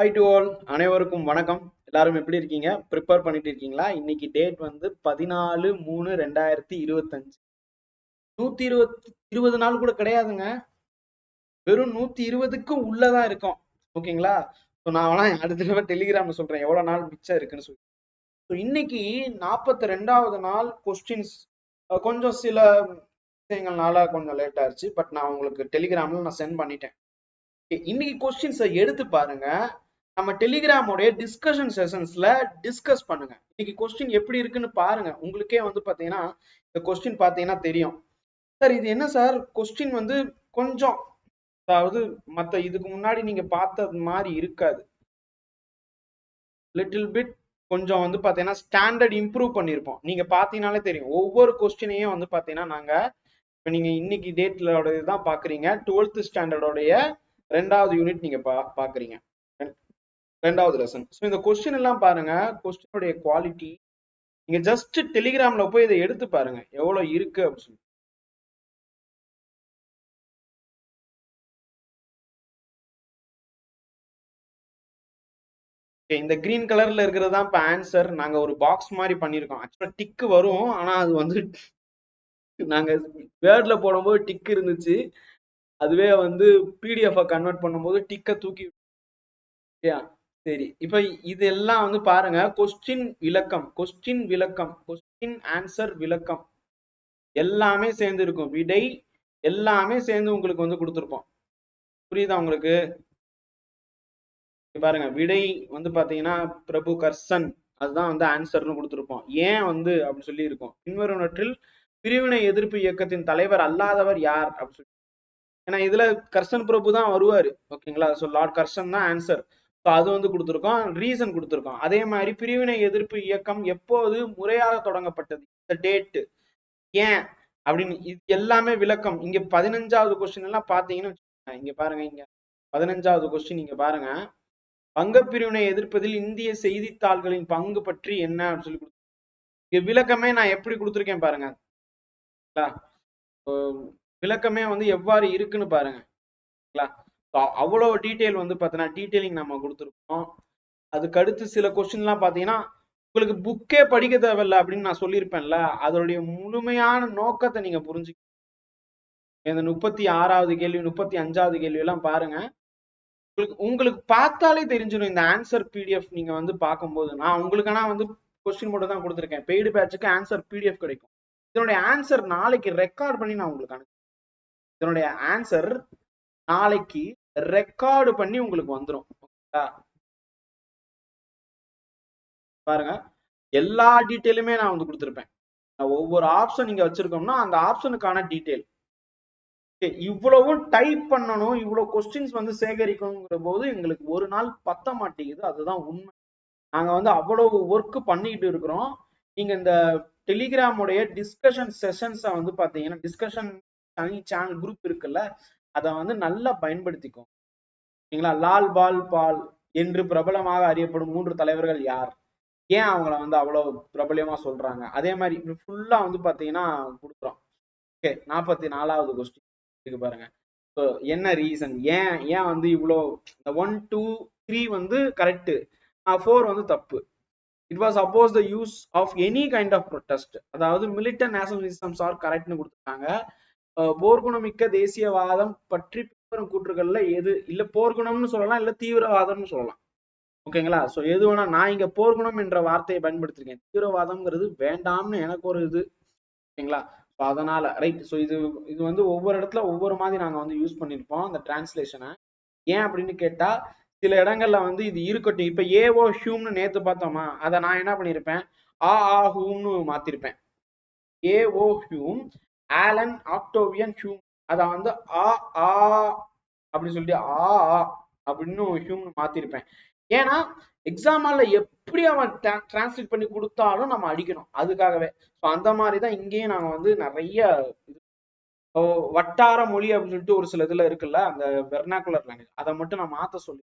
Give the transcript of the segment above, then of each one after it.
High to all அனைவருக்கும் வணக்கம். எல்லாரும் எப்படி இருக்கீங்க? ப்ரிப்பேர் பண்ணிட்டு இருக்கீங்களா? இன்னைக்கு டேட் வந்து பதினாலு மூணு ரெண்டாயிரத்தி இருபத்தஞ்சு. நூத்தி இருபத்தி இருபது நாள் கூட கிடையாதுங்க. வெறும் நூத்தி இருபதுக்கும் உள்ளதான் இருக்கும். ஓகேங்களா? ஸோ நான் வேணா அடுத்த தடவை டெலிகிராம்ல சொல்றேன். எவ்வளவு நாள் மிச்சம் இருக்குன்னு சொல்லி. ஸோ இன்னைக்கு நாற்பத்தி ரெண்டாவது நாள் கொஸ்டின்ஸ் கொஞ்சம் சில விஷயங்கள்னால கொஞ்சம் லேட் ஆயிடுச்சு பட் நான் உங்களுக்கு டெலிகிராம்ல நான் சென்ட் பண்ணிட்டேன். இன்னைக்கு கொஸ்டின்ஸை எடுத்து பாருங்க. நம்ம டெலிகிராமோடைய டிஸ்கஷன் செஷன்ஸ்ல டிஸ்கஸ் பண்ணுங்க. இன்னைக்கு கொஸ்டின் எப்படி இருக்குன்னு பாருங்க. உங்களுக்கே வந்து பாத்தீங்கன்னா இந்த கொஸ்டின் பாத்தீங்கன்னா தெரியும். சார் இது என்ன சார்? கொஸ்டின் வந்து கொஞ்சம் அதாவது மத்த இதுக்கு முன்னாடி நீங்க பார்த்தது மாதிரி இருக்காது. லிட்டில் பிட் கொஞ்சம் வந்து பாத்தீங்கன்னா ஸ்டாண்டர்ட் இம்ப்ரூவ் பண்ணியிருப்போம் நீங்க பார்த்தீங்கனாலே தெரியும். ஒவ்வொரு கொஸ்டினையும் வந்து பாத்தீங்கன்னா நாங்க இப்போ நீங்க இன்னைக்கு டேட்லோட இதுதான் பாக்குறீங்க. டுவெல்த் ஸ்டாண்டர்டோடைய ரெண்டாவது யூனிட் நீங்க பா பாக்குறீங்க. ரெண்டாவது லெசன் ஸோ இந்த கொஸ்டின் எல்லாம் பாருங்க. கொஸ்டினுடைய குவாலிட்டி நீங்க ஜஸ்ட் டெலிகிராம்ல போய் இதை எடுத்து பாருங்க. எவ்வளவு இருக்கு அப்படின்னு சொல்லி. இந்த கிரீன் கலர்ல இருக்கிறது தான் இப்போ ஆன்சர் நாங்கள் ஒரு பாக்ஸ் மாதிரி பண்ணியிருக்கோம். ஆக்சுவலாக டிக்கு வரும். ஆனால் அது வந்து நாங்கள் வேர்டில் போடும்போது டிக் இருந்துச்சு. அதுவே வந்து பிடிஎஃப்பை கன்வெர்ட் பண்ணும்போது டிக்கை தூக்கி ஓகேயா சரி. இப்ப இதெல்லாம் வந்து பாருங்க. கொஸ்டின் விளக்கம். கொஸ்டின் விளக்கம். கொஸ்டின் ஆன்சர் விளக்கம். எல்லாமே சேர்ந்து இருக்கும். விடை எல்லாமே சேர்ந்து உங்களுக்கு வந்து கொடுத்துருப்போம். புரியுதா உங்களுக்கு? பாருங்க. விடை வந்து பாத்தீங்கன்னா பிரபு கர்சன் அதுதான் வந்து ஆன்சர்னு கொடுத்துருப்போம். ஏன் வந்து அப்படின்னு சொல்லி இருக்கும் பின்வருவனற்றில் பிரிவினை எதிர்ப்பு இயக்கத்தின் தலைவர் அல்லாதவர் யார்? அப்படின்னு சொல்லி. ஏன்னா இதுல கர்சன் பிரபு தான் வருவாரு. ஓகேங்களா? ஸோ லார்ட் கர்சன் தான் ஆன்சர் ஸோ அது வந்து கொடுத்துருக்கோம். ரீசன் கொடுத்துருக்கோம். அதே மாதிரி பிரிவினை எதிர்ப்பு இயக்கம் எப்போது முறையாக தொடங்கப்பட்டது? இந்த டேட்டு ஏன்? அப்படின்னு இது எல்லாமே விளக்கம். இங்க பதினஞ்சாவது கொஸ்டின் எல்லாம் பாத்தீங்கன்னு இங்க பாருங்க இங்க. பதினஞ்சாவது கொஸ்டின் இங்க பாருங்க. பங்கப் பிரிவினை எதிர்ப்பதில் இந்திய செய்தித்தாள்களின் பங்கு பற்றி என்ன அப்படின்னு சொல்லி கொடுத்து இங்க விளக்கமே நான் எப்படி கொடுத்துருக்கேன் பாருங்க. விளக்கமே வந்து எவ்வாறு இருக்குன்னு பாருங்க. அவ்வளோ டீட்டெயில் வந்து பார்த்தீங்கன்னா டீட்டெயிலிங் நம்ம கொடுத்துருக்கோம். அதுக்கு அடுத்து சில கொஸ்டின்லாம் பார்த்தீங்கன்னா உங்களுக்கு புக்கே படிக்க தேவையில்ல அப்படின்னு நான் சொல்லியிருப்பேன்ல அதனுடைய முழுமையான நோக்கத்தை நீங்க புரிஞ்சுக்க இந்த முப்பத்தி ஆறாவது கேள்வி முப்பத்தி அஞ்சாவது கேள்வி எல்லாம் பாருங்க. உங்களுக்கு உங்களுக்கு பார்த்தாலே தெரிஞ்சிடும் இந்த ஆன்சர் பிடிஎஃப் நீங்க வந்து பார்க்கும்போது. நான் உங்களுக்கான வந்து கொஸ்டின் மட்டும் தான் கொடுத்துருக்கேன். பெய்டு பேட்சுக்கு ஆன்சர் பிடிஎஃப் கிடைக்கும். இதனுடைய ஆன்சர் நாளைக்கு ரெக்கார்ட் பண்ணி நான் உங்களுக்கு அனுப்புறேன். இதனுடைய ஆன்சர் நாளைக்கு ரெக்கார்டு பண்ணி உங்களுக்கு வந்துடும் பாருங்க. எல்லா டீட்டெயிலுமே நான் வந்து கொடுத்துருப்பேன். ஒவ்வொரு ஆப்ஷன் நீங்க வச்சிருக்கோம்னா அந்த ஆப்ஷனுக்கான டீட்டெயில் இவ்வளவும் டைப் பண்ணணும் இவ்வளவு கொஸ்டின்ஸ் வந்து சேகரிக்கணுங்கிற போது எங்களுக்கு ஒரு நாள் பத்த மாட்டேங்குது. அதுதான் உண்மை. நாங்க வந்து அவ்வளவு ஒர்க் பண்ணிக்கிட்டு இருக்கிறோம். நீங்க இந்த டெலிகிராமுடைய டிஸ்கஷன் செஷன்ஸை வந்து பாத்தீங்கன்னா டிஸ்கஷன் தனி சேனல் குரூப் இருக்குல்ல அதை வந்து நல்லா பயன்படுத்திக்கும் சரிங்களா? லால் பால் பால் என்று பிரபலமாக அறியப்படும் மூன்று தலைவர்கள் யார்? ஏன் அவங்கள வந்து அவ்வளவு பிரபலமா சொல்றாங்க? அதே மாதிரி ஃபுல்லா வந்து பாத்தீங்கன்னா கொடுக்குறோம். ஓகே நாற்பத்தி நாலாவது கொஸ்டின் இருக்கு பாருங்க. ஸோ என்ன ரீசன் ஏன் ஏன் வந்து இவ்வளோ இந்த ஒன் டூ த்ரீ வந்து கரெக்டு ஃபோர் வந்து தப்பு. It was opposed the use of any kind of protest அதாவது மிலிட்டன் நேஷனலிசம்ஸ் ஆர் கரெக்ட்னு கொடுத்துருக்காங்க. போர்க்குணமிக்க தேசியவாதம் பற்றி பின்வரும் கூற்றுகள்ல எது? இல்ல போர்க்குணம்னு சொல்லலாம் இல்ல தீவிரவாதம்னு சொல்லலாம். ஓகேங்களா? சோ எது வேணா நான் இங்க போர்க்குணம் என்ற வார்த்தையை பயன்படுத்திருக்கேன். தீவிரவாதம்ங்கிறது வேண்டாம்னு எனக்கு ஒரு இது. ஓகேங்களா? ஸோ அதனால ரைட் ஸோ இது இது வந்து ஒவ்வொரு இடத்துல ஒவ்வொரு மாதிரி நாங்கள் வந்து யூஸ் பண்ணியிருப்போம் அந்த டிரான்ஸ்லேஷனை ஏன் அப்படின்னு கேட்டா சில இடங்கள்ல வந்து இது இருக்கட்டும். இப்ப ஏஓ ஹியூம்னு நேத்து பார்த்தோமா? அதை நான் என்ன பண்ணியிருப்பேன் ஆ ஆ ஹூம்னு மாத்திருப்பேன். A O Hume Allan Octavian Hume அதை வந்து ஆ ஆ அப்படின்னு சொல்லிட்டு ஆ ஆ அப்படின்னு ஹியூம்னு மாத்திருப்பேன். ஏன்னா எக்ஸாம் எப்படி அவன் டிரான்ஸ்லேட் பண்ணி கொடுத்தாலும் நம்ம அடிக்கணும். அதுக்காகவே. ஸோ அந்த மாதிரி தான் இங்கேயும் நாங்கள் வந்து நிறைய வட்டார மொழி அப்படின்னு சொல்லிட்டு ஒரு சில இதுல இருக்குல்ல அந்த வெர்னாக்குலர் லாங்குவேஜ் அதை மட்டும் நான் மாத்த சொல்லி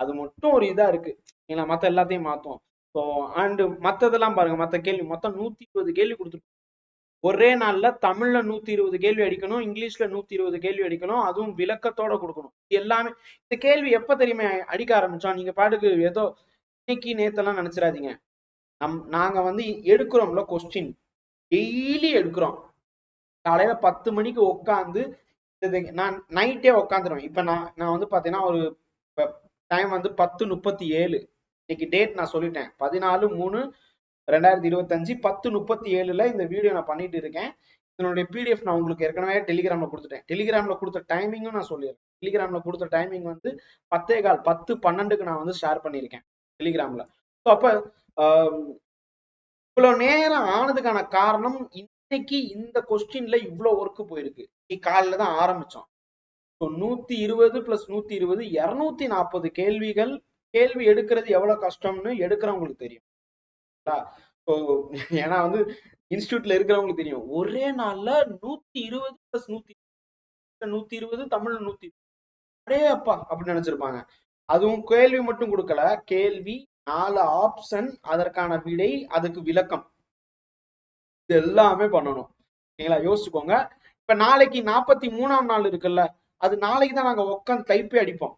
அது மட்டும் ஒரு இதா இருக்கு. ஏன்னா மத்த எல்லாத்தையும் மாத்தோம் ஸோ அண்டு மத்ததெல்லாம் பாருங்க மத்த கேள்வி மொத்தம் நூத்தி இருபது கேள்வி கொடுத்துருக்கோம் ஒரே நாள்ல தமிழ்ல நூத்தி இருபது கேள்வி அடிக்கணும் இங்கிலீஷ்ல நூத்தி இருபது கேள்வி அடிக்கணும் அதுவும் விளக்கத்தோட கொடுக்கணும். எல்லாமே இந்த கேள்வி எப்ப தெரியுமே அடிக்க ஆரம்பிச்சோம்? நீங்க பாட்டுக்கு ஏதோ இன்னைக்கு நேத்தெல்லாம் நினைச்சிடாதீங்க. நம் நாங்க வந்து எடுக்கிறோம்ல கொஸ்டின் டெய்லி எடுக்கிறோம். காலையில பத்து மணிக்கு உட்காந்து நான் நைட்டே உட்காந்துருவேன் இப்ப நான் நான் வந்து பாத்தீங்கன்னா ஒரு டைம் வந்து பத்து முப்பத்தி ஏழு. இன்னைக்கு டேட் நான் சொல்லிட்டேன். பதினாலு மூணு ரெண்டாயிரத்தி இருபத்தஞ்சு பத்து முப்பத்தி ஏழுல இந்த வீடியோ நான் பண்ணிட்டு இருக்கேன். இதனுடைய பிடிஎஃப் நான் உங்களுக்கு ஏற்கனவே டெலிகிராம்ல கொடுத்துட்டேன். டெலிகிராம்ல கொடுத்த டைமிங்கும் நான் சொல்லிடுறேன். டெலிகிராம்ல கொடுத்த டைமிங் வந்து பத்தே கால் பத்து பன்னெண்டுக்கு நான் வந்து ஷேர் பண்ணியிருக்கேன் டெலிகிராம்ல ஸோ அப்ப ஆஹ், இவ்வளவு நேரம் ஆனதுக்கான காரணம் இன்னைக்கு இந்த கொஸ்டின்ல இவ்வளவு ஒர்க் போயிருக்கு. இன்னைக்கு தான் ஆரம்பிச்சோம். ஸோ நூத்தி இருபது பிளஸ் நூத்தி இருபது இருநூத்தி நாற்பது கேள்விகள் கேள்வி எடுக்கிறது எவ்வளவு கஷ்டம்னு எடுக்கிறவங்களுக்கு தெரியும். ஸோ ஏன்னா வந்து இன்ஸ்டியூட்ல இருக்கிறவங்களுக்கு தெரியும். ஒரே நாள்ல நூத்தி இருபது பிளஸ் நூத்தி நூத்தி இருபது தமிழ்ல நூத்தி அடே அப்பா அப்படின்னு நினைச்சிருப்பாங்க. அதுவும் கேள்வி மட்டும் கொடுக்கல. கேள்வி நாலு ஆப்ஷன் அதற்கான விடை அதுக்கு விளக்கம். இது எல்லாமே பண்ணணும். ஓகேங்களா யோசிச்சுக்கோங்க. இப்ப நாளைக்கு நாற்பத்தி மூணாம் நாள் இருக்குல்ல அது நாளைக்கு தான் நாங்க உட்காந்து டைப்பே அடிப்போம்.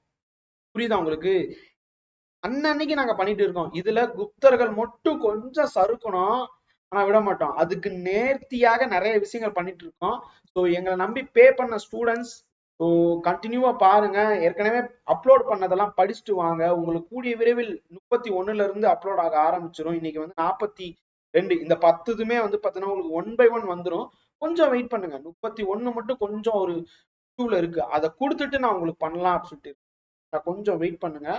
புரியுதா உங்களுக்கு? அன்னன்னைக்கு நாங்க பண்ணிட்டு இருக்கோம். இதுல குப்தர்கள் மட்டும் கொஞ்சம் சறுக்கணும். ஆனா விட மாட்டோம். அதுக்கு நேர்த்தியாக நிறைய விஷயங்கள் பண்ணிட்டு இருக்கோம். ஸோ எங்களை நம்பி பே பண்ண ஸ்டூடெண்ட்ஸ் ஸோ கண்டினியூவா பாருங்க. ஏற்கனவே அப்லோட் பண்ணதெல்லாம் படிச்சுட்டு வாங்க. உங்களுக்கு கூடிய விரைவில் முப்பத்தி ஒண்ணுல இருந்து அப்லோட் ஆக ஆரம்பிச்சிடும் இன்னைக்கு வந்து நாற்பத்தி ரெண்டு. இந்த பத்துதுமே வந்து பார்த்தீங்கன்னா உங்களுக்கு ஒன் பை ஒன் வந்துடும் கொஞ்சம் வெயிட் பண்ணுங்க. முப்பத்தி ஒண்ணு மட்டும் கொஞ்சம் ஒரு queueல இருக்கு. அதை கொடுத்துட்டு நான் உங்களுக்கு பண்ணலாம் அப்படின்னு சொல்லிட்டு கொஞ்சம் வெயிட் பண்ணுங்க.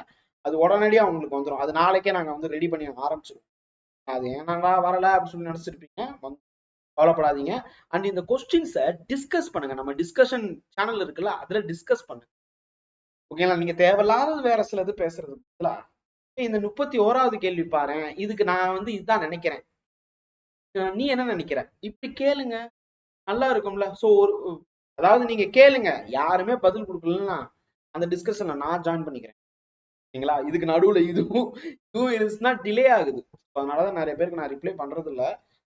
அது உடனடியா உங்களுக்கு வந்துடும் அது நாளைக்கே நாங்க வந்து ரெடி பண்ணி ஆரம்பிச்சிருவோம். அது ஏன்னாடா வரல அப்படின்னு சொல்லி நினச்சிருப்பீங்க. வந்து கவலைப்படாதீங்க அண்ட் இந்த கொஸ்டின்ஸை டிஸ்கஸ் பண்ணுங்க. நம்ம டிஸ்கஷன் சேனல் இருக்குல்ல அதுல டிஸ்கஸ் பண்ணுங்க. ஓகேங்களா நீங்க தேவையில்லாதது வேற சிலது பேசுறது. இந்த முப்பத்தி ஓராவது கேள்வி பாரு இதுக்கு நான் வந்து இதுதான் நினைக்கிறேன். நீ என்ன நினைக்கிற? இப்படி கேளுங்க. நல்லா இருக்கும்ல? சோ ஒரு அதாவது நீங்க கேளுங்க. யாருமே பதில் கொடுக்கலன்னா அந்த டிஸ்கஷன்ல நான் ஜாயின் பண்ணிக்கிறேன். ஓகேங்களா? இதுக்கு நடுவுல இதுவும் இதுவும் இருந்துச்சுன்னா டிலே ஆகுது. அதனாலதான் நிறைய பேருக்கு நான் ரிப்ளை பண்றது இல்ல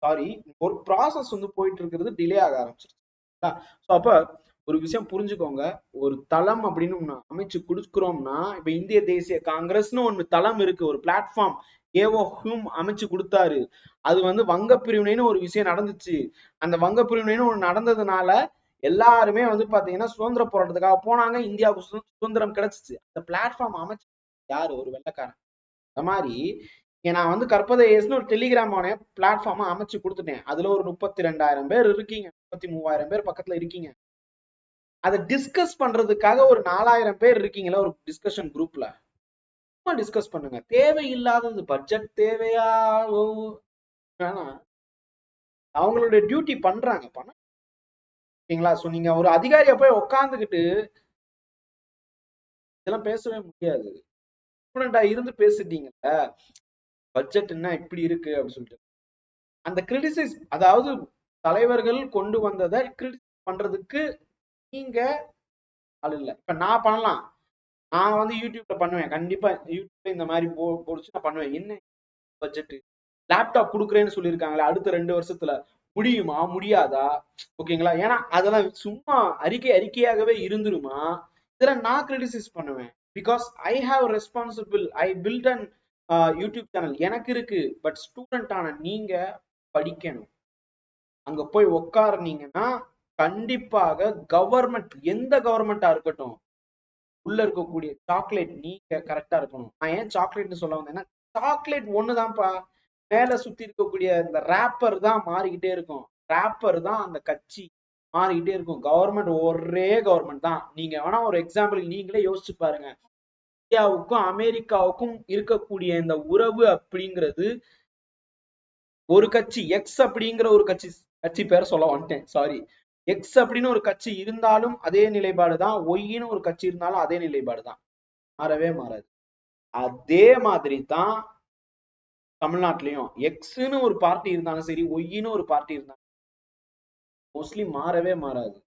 சாரி ஒரு ப்ராசஸ் வந்து போயிட்டு இருக்கிறது டிலே ஆக ஆரம்பிச்சிருச்சுங்களா ஸோ அப்ப ஒரு விஷயம் புரிஞ்சுக்கோங்க. ஒரு தளம் அப்படின்னு அமைச்சு கொடுக்குறோம்னா இப்ப இந்திய தேசிய காங்கிரஸ்னு ஒண்ணு தளம் இருக்கு. ஒரு பிளாட்ஃபார்ம் ஏவோ ஹூம் அமைச்சு கொடுத்தாரு. அது வந்து வங்க பிரிவினைன்னு ஒரு விஷயம் நடந்துச்சு. அந்த வங்க பிரிவினைன்னு ஒண்ணு நடந்ததுனால எல்லாருமே வந்து பாத்தீங்கன்னா சுதந்திர போராட்டத்துக்காக போனாங்க. இந்தியாவுக்கு சுதந்திரம் கிடைச்சிச்சு. அந்த பிளாட்ஃபார்ம் அமைச்சு யாரு? ஒரு வெள்ளக்காரன். அந்த மாதிரி நான் வந்து கற்பதை ஏசுன்னு ஒரு டெலிகிராமான பிளாட்ஃபார்மா அமைச்சு கொடுத்துட்டேன். அதுல ஒரு முப்பத்தி ரெண்டாயிரம் பேர் இருக்கீங்க. முப்பத்தி மூவாயிரம் பேர் பக்கத்துல இருக்கீங்க. அதை டிஸ்கஸ் பண்றதுக்காக ஒரு நாலாயிரம் பேர் இருக்கீங்களா? ஒரு டிஸ்கஷன் குரூப்ல சும்மா டிஸ்கஸ் பண்ணுங்க. தேவையில்லாதது பட்ஜெட் தேவையா? வேணாம். அவங்களுடைய டியூட்டி பண்றாங்க. பண்ண ஓகேங்களா? ஸோ நீங்க ஒரு அதிகாரியா போய் உட்காந்துக்கிட்டு இதெல்லாம் பேசவே முடியாது. ஸ்டூடெண்டா இருந்து பேசிட்டீங்கல்ல பட்ஜெட் என்ன இப்படி இருக்கு அப்படின்னு சொல்லிட்டு. அந்த கிரிட்டிசைஸ் அதாவது தலைவர்கள் கொண்டு வந்ததை கிரிட்டிசைஸ் பண்றதுக்கு நீங்க ஆள் இல்ல. இப்ப நான் பண்ணலாம். நான் வந்து யூடியூப்ல பண்ணுவேன். கண்டிப்பா யூடியூப்ல இந்த மாதிரி போ போடுச்சு நான் பண்ணுவேன். என்ன பட்ஜெட் லேப்டாப் கொடுக்குறேன்னு சொல்லியிருக்காங்களே அடுத்த ரெண்டு வருஷத்துல. முடியுமா? முடியாதா? ஓகேங்களா? ஏன்னா அதெல்லாம் சும்மா அறிக்கை அறிக்கையாகவே இருந்துருமா? இதெல்லாம் நான் கிரிட்டிசைஸ் பண்ணுவேன். Because I have responsible I built and YouTube channel எனக்கு இருக்கு பட் ஸ்டூடெண்ட் ஆன நீங்க படிக்கணும். அங்க போய் உக்காருனீங்கன்னா கண்டிப்பாக கவர்மெண்ட் எந்த கவர்மெண்டா இருக்கட்டும் உள்ள இருக்கக்கூடிய சாக்லேட் நீங்க கரெக்டா இருக்கணும். நான் ஏன் சாக்லேட்னு சொல்ல வந்தேன்னா சாக்லேட் ஒண்ணுதான்ப்பா. மேல சுத்தி இருக்கக்கூடிய இந்த ரேப்பர் தான் மாறிக்கிட்டே இருக்கும். ரேப்பர் தான் அந்த கட்சி மாறிக்கிட்டே இருக்கும். கவர்மெண்ட் ஒரே கவர்மெண்ட் தான். நீங்க வேணா ஒரு எக்ஸாம்பிள் நீங்களே யோசிச்சு பாருங்க. இந்தியாவுக்கும் அமெரிக்காவுக்கும் இருக்கக்கூடிய இந்த உறவு அப்படிங்கிறது ஒரு கட்சி எக்ஸ் அப்படிங்கிற ஒரு கட்சி கட்சி பேர் சொல்ல வந்துட்டேன் சாரி எக்ஸ் அப்படின்னு ஒரு கட்சி இருந்தாலும் அதே நிலைப்பாடு தான் ஒய்ன்னு ஒரு கட்சி இருந்தாலும் அதே நிலைப்பாடு தான். மாறவே மாறாது. அதே மாதிரி தான் தமிழ்நாட்டிலையும். எக்ஸ்ன்னு ஒரு பார்ட்டி இருந்தாலும் சரி ஒய்ன்னு ஒரு பார்ட்டி இருந்தாலும் மோஸ்ட்லி மாறவே மாறாது.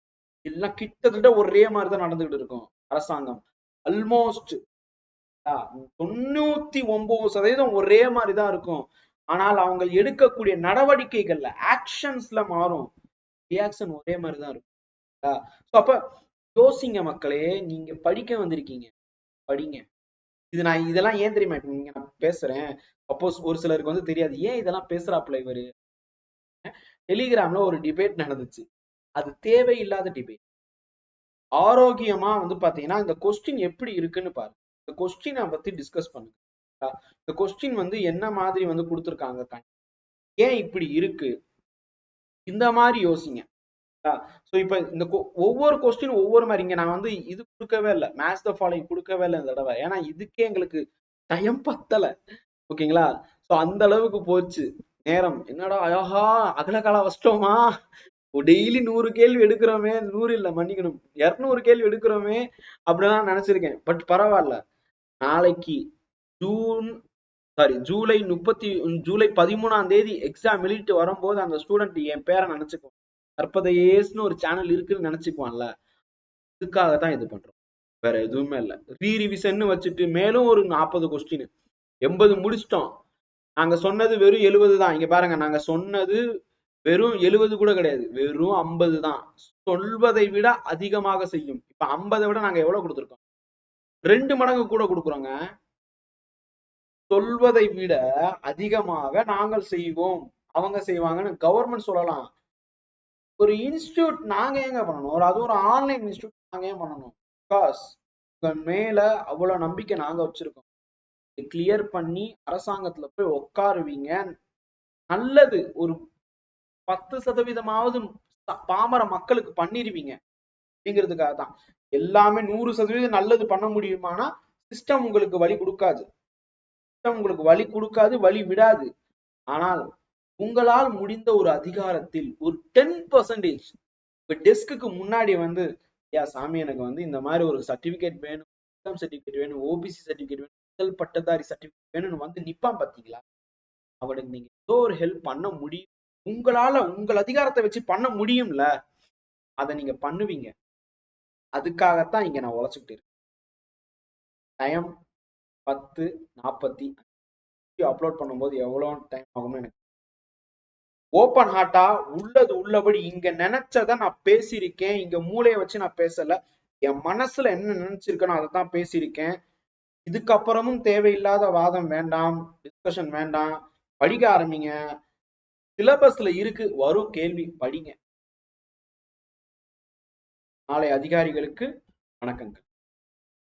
எல்லாம் கிட்டத்தட்ட ஒரே மாதிரி தான் நடந்துகிட்டு இருக்கும் அரசாங்கம். அல்மோஸ்ட் தொண்ணூத்தி ஒன்பது சதவீதம் ஒரே மாதிரி தான் இருக்கும். ஆனால் அவங்க எடுக்கக்கூடிய நடவடிக்கைகள்ல ஆக்ஷன்ஸ்ல மாறும். ரியாக்ஷன் ஒரே மாதிரி தான் இருக்கும் அப்ப யோசிங்க மக்களே நீங்க படிக்க வந்திருக்கீங்க. படிங்க. இது நான் இதெல்லாம் ஏன் தெரியுமா நீங்க நான் பேசுறேன். சப்போஸ் ஒரு சிலருக்கு வந்து தெரியாது. ஏன் இதெல்லாம் பேசுறாப்புல இவரு? டெலிகிராம்ல ஒரு டிபேட் நடந்துச்சு. அது தேவையில்லாத டிபேட் ஆரோக்கியமா வந்து பாத்தீங்கன்னா இந்த கொஸ்டின் எப்படி இருக்குன்னு பாருங்க. இந்த கொஸ்டினை பத்தி டிஸ்கஸ் பண்ணுங்க. இந்த கொஸ்டின் வந்து என்ன மாதிரி வந்து கொடுத்துருக்காங்க ஏன் இப்படி இருக்கு? இந்த மாதிரி யோசிங்க. ஸோ இப்போ இந்த கொ- ஒவ்வொரு கொஸ்டின் ஒவ்வொரு மாதிரி. இங்க நான் வந்து இது கொடுக்கவே இல்லை. மேத்ஸ் த ஃபாலோயிங் கொடுக்கவே இல்லை இந்த தடவை. ஏன்னா இதுக்கே எங்களுக்கு டைம் பத்தலை. ஓகேங்களா? ஸோ அந்த அளவுக்கு போச்சு. நேரம். என்னடா அழகா அகலகால வஷ்டமா டெய்லி நூறு கேள்வி எடுக்கிறோமே. நூறு இல்ல மன்னிக்கணும். இருநூறு கேள்வி எடுக்கிறோமே. அப்படிலாம் நினைச்சிருக்கேன். பட் பரவாயில்ல. நாளைக்கு ஜூன் சாரி ஜூலை முப்பத்தி ஜூலை பதிமூணாம் தேதி எக்ஸாம் எழுதிட்டு வரும்போது அந்த ஸ்டூடெண்ட் என் பேரை நினைச்சுக்குவான். கற்பதையேஸ்னு ஒரு சேனல் இருக்குன்னு நினைச்சுக்குவான்ல. இதுக்காக தான் இது பண்றோம். வேற எதுவுமே இல்ல. ரீ ரிவிஷன் வச்சுட்டு மேலும் ஒரு நாற்பது கொஸ்டின் எண்பது முடிச்சிட்டோம். நாங்க சொன்னது வெறும் எழுபது தான். இங்க பாருங்க நாங்க சொன்னது வெறும் எழுபது கூட கிடையாது. வெறும் ஐம்பது தான். சொல்வதை விட அதிகமாக செய்யும். இப்ப ஐம்பதை விட நாங்க எவ்வளவு கொடுத்துருக்கோம்? ரெண்டு மடங்கு கூட கொடுக்குறோங்க. சொல்வதை விட அதிகமாக நாங்கள் செய்வோம். அவங்க செய்வாங்கன்னு கவர்மெண்ட் சொல்லலாம். ஒரு இன்ஸ்டியூட் நாங்க ஏங்க பண்ணணும்? ஒரு அது ஒரு ஆன்லைன் இன்ஸ்டியூட் நாங்க ஏன் பண்ணணும்? பிகாஸ் உங்க மேல அவ்வளவு நம்பிக்கை நாங்க வச்சிருக்கோம். கிளியர் பண்ணி அரசாங்கத்துல போய் உட்காருவீங்க நல்லது. ஒரு பத்து சதவீதமாவது பாமர மக்களுக்கு பண்ணிருவீங்க. அப்படிங்கிறதுக்காக தான். எல்லாமே நூறு சதவீதம் நல்லது பண்ண முடியுமானா சிஸ்டம் உங்களுக்கு வழி கொடுக்காது. சிஸ்டம் உங்களுக்கு வழி கொடுக்காது வழி விடாது. ஆனால் உங்களால் முடிந்த ஒரு அதிகாரத்தில் ஒரு டென் பர்சன்டேஜ் உங்க டெஸ்க்கு முன்னாடி வந்து ஐயா சாமி எனக்கு வந்து இந்த மாதிரி ஒரு சர்டிபிகேட் வேணும் இன்கம் சர்டிபிகேட் வேணும் ஓபிசி சர்டிபிகேட் வேணும் முதல் பட்டதாரி சர்டிபிகேட் வேணும்னு வந்து நிப்பான் பாத்தீங்களா? அவனுக்கு நீங்க ஏதோ ஒரு ஹெல்ப் பண்ண முடியும். உங்களால உங்கள் அதிகாரத்தை வச்சு பண்ண முடியும்ல? அதை நீங்க பண்ணுவீங்க. அதுக்காகத்தான் இங்க நான் உழைச்சுக்கிட்டு இருக்கேன். டைம் பத்து நாற்பத்தி அப்லோட் பண்ணும்போது எவ்வளோ டைம் ஆகும்னு எனக்கு ஓப்பன் ஹார்ட்டா உள்ளது உள்ளபடி இங்க நினைச்சத நான் பேசியிருக்கேன். இங்க மூளையை வச்சு நான் பேசல. என் மனசுல என்ன நினைச்சிருக்கேனோ அதை தான் பேசியிருக்கேன். இதுக்கப்புறமும் தேவையில்லாத வாதம் வேண்டாம் டிஸ்கஷன் வேண்டாம். படிக்க ஆரம்பிங்க. சிலபஸ்ல இருக்கு. வரும் கேள்வி படிங்க. நாளை அதிகாரிகளுக்கு வணக்கங்கள்.